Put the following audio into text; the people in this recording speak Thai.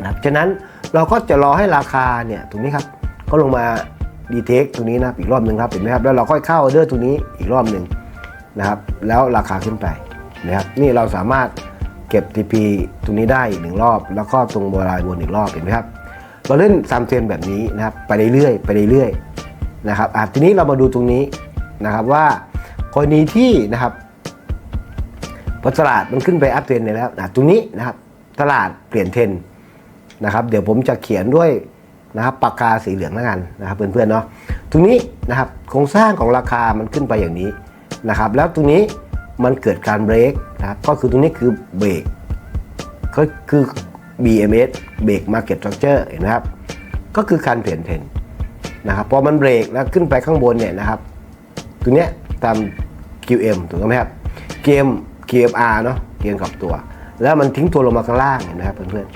นะครับฉะนั้นเราก็จะรอให้ราคาเนี่ยตรงนี้ครับ ก็ลงมาดีเทคตรงนี้นะอีกรอบหนึ่งครับเห็นไหมครับแล้วเราค่อยเข้าออเดอร์ตรงนี้อีกรอบหนึ่งนะครับ แล้วราคาขึ้นไปนะครับนี่เราสามารถเก็บ TP ตรงนี้ได้อีกหนึ่งรอบ แล้วก็ตรงบราณวนอีกรอบเห็นไหมครับ เราเล่นซัมเทนแบบนี้นะครับไปเรื่อยๆไปเรื่อยๆนะครับอะทีนี้เรามาดูตรงนี้นะครับว่ากรณีที่นะครับพอตลาดมันขึ้นไปอัพเทรนด์แล้วนะตรงนี้นะครับตลาดเปลี่ยนเทรน นะครับ เดี๋ยวผมจะเขียนด้วยนะครับปากกาสีเหลืองแล้วกันนะครับเพื่อนๆเนาะตรงนี้นะครับโครงสร้างของราคามันขึ้นไปอย่างนี้นะครับ แล้วตรงนี้มันเกิดการเบรกนะครับก็คือตรงนี้คือเบรกก็คือ BMS เบรก Market Structure เห็นไหมครับ ก็คือการเปลี่ยนเทรนนะครับพอมันเบรกแล้วขึ้นไปข้างบนเนี่ยนะครับตัวเนี้ยตาม QM ถูกต้องไหมครับ QM QMR เนาะเกียงกับตัว แล้วมันทิ้งตัวลงมาข้างล่างเห็นไหมครับเพื่อนๆ